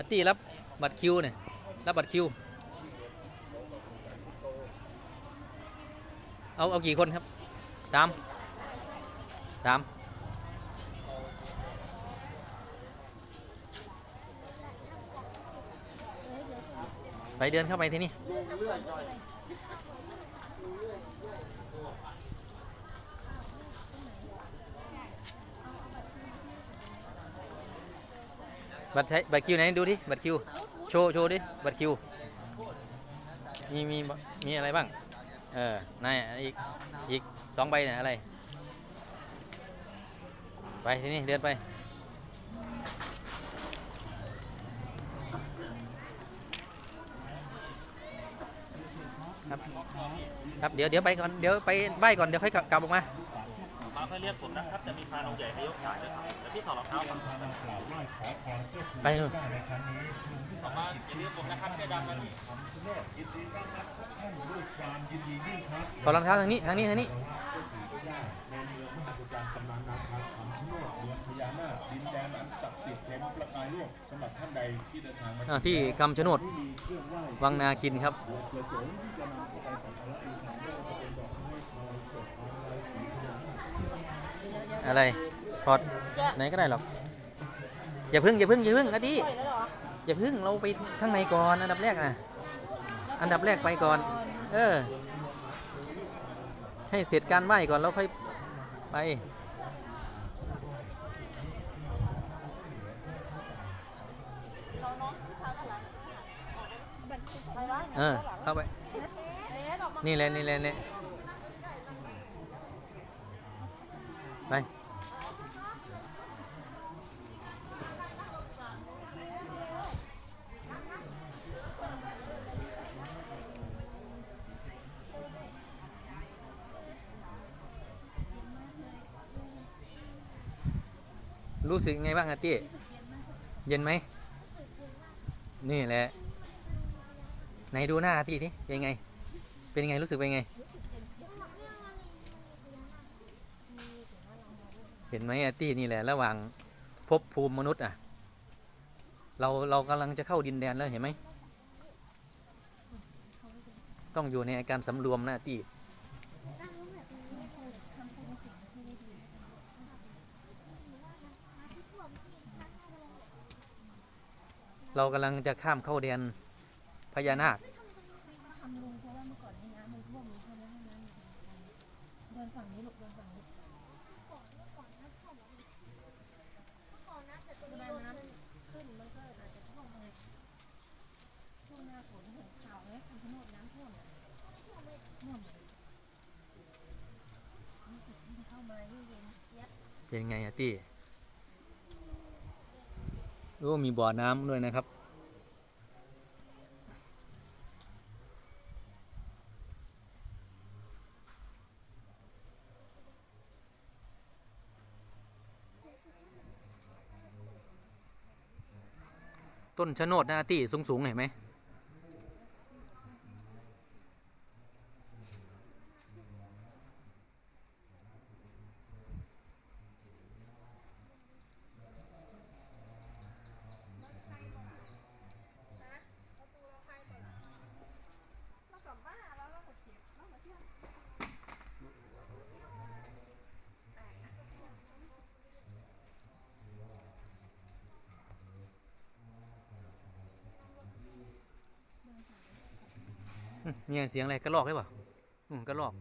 อาร์ตี้รับบัตรคิวเนี่ยรับบัตรคิว เอาเอากี่คนครับสามสามไปเดินเข้าไปที่นี่ บัตรใช้บัตรคิวไหนดูดิบัตรคิวโชว์โชว์ดิบัตรคิวมีมีมีอะไรบ้าง เออนายอีกอีกสองใบเนี่ยอะไร ไปทีนี้เดินไปครับครับเดี๋ยวเดี๋ยวไปก่อนเดี๋ยวไปไหว้ก่อนเดี๋ยวค่อยกลับกลับออกมามาค่อเรียกผมนะครับจะมีพานองใหญ่ให้ยกถ่ายด้วยครับ ที่ถอดรองเท้าก่อนไปนู่นต่อมาอย่าลืมผมนะครับเสื้อดำนะนี่ถอดรองเท้าทางนี้ ทางนี้ ทางนี้ดินแดนอันศักดิ์สิทธิ์แห่งประกายโลกสำหรับท่านใดที่เดินทางมาอ่าที่กำชะโนดวังนาคินครับอะไร ถอดไหนก็ได้หรอก อย่าพึ่งอย่าพึ่งอย่าพึ่งอาทิอย่าพึ่งเราไปข้างในก่อนอันดับแรกนะอันดับแรกไปก่อน เออ ให้เสร็จการไหว้ก่อนแล้วค่อยไปเออเข้าไป นี่แหละนี่แหละเนี่ยไป รู้สึกไงบ้างอาตี้เย็นไหม นี่แหละ ไหนดูหน้าอาตี้ทีเป็นไง เป็นไงรู้สึกเป็นไง เห็นไหมอาตี้นี่แหละ ระหว่างภพภูมิมนุษย์อะ เราเรากำลังจะเข้าดินแดนแล้วเห็นไหม ต้องอยู่ในอาการสำรวมนะอาตี้ เรากำลังจะข้ามเข้าแดนพญานาคทำลุงเพราะว่าเมื่อก่อนนี้น้ำมันท่วมมีค่นั้นน้ำเดินฝั่งนี้ลูกเดินฝั่งนี้เวลาน้ำขึ้นมันก็อาจจะท่วมไงช่วงหน้าฝนเห็นข่าวไหมคำชะโนดน้ำท่วมอะท่วมเลยนี่ติดยิ่งเข้ามาเย็นเจี๊ยบเป็นไงอะตี้ โอ้มีบ่อน้ำด้วยนะครับ ต้นชะโนดนะอาตี้สูงสูงๆเห็นไหม อืม เนี่ยเสียงอะไรกระลอกใช่ป่ะอืมกระลอก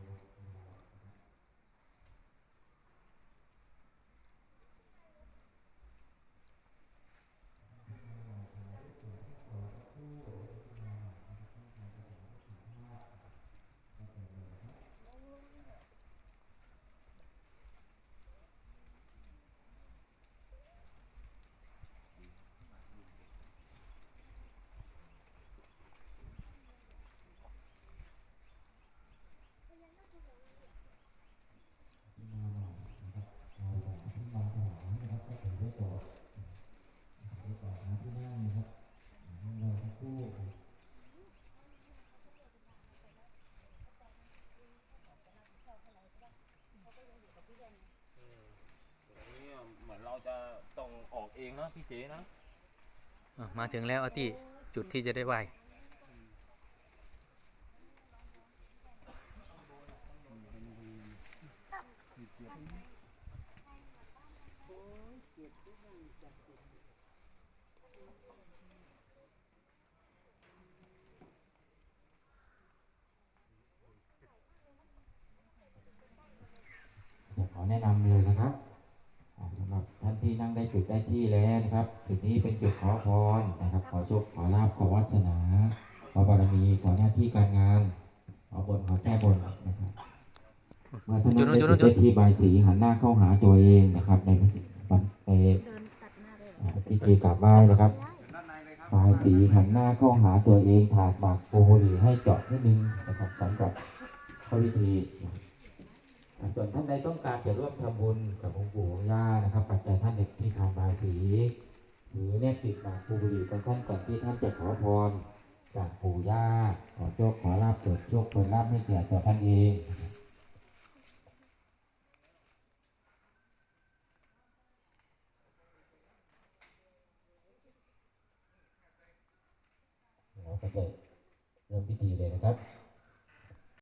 นี่เหมื ออกเองเนาะพี่เจ๊นะอะมาถึงแล้วอาตี้จุดที่จะได้ไหว จะขอแนะนำเลยนะครับอ่าสำหรับท่านที่นั่งได้ จุดได้ที่แล้วนะครับ จุดนี้เป็นจุดขอพรนะครับ ขอโชคขอลาภขอวัสนา ขอบารมีขอหน้าที่การงาน ขอบนขอแก้บนนะครับเมื่อท่านนั่งได้จุดได้ที่ใบายสีหันหน้าเข้าหาตัวเองนะครับ ในวันในเดินตัดหน้าเลยเหรออ่าพิธีกราบไหว้นะครับบายสีหันหน้าเข้าหาตัวเองถาดหมากโกหรีให้เจาะนิดนึงนะครับสำหรับเข้าพิธีนะครับอ่าส่วนท่านใดต้องการจะร่วมทำบุญกับองค์ปู่องค์ย่านะครับ ปัจจัยท่านเด็กที่ทำบายสีหรือแนบ บุหมากโกหรีกับท่านก่อนที่ท่านจะขอพรจากปู่ย่าขอโชคขอลาบเกิดโชคผลลาบไม่แก่ตับท่านเองเราก็จะเริ่มพิธีเลยนะครับ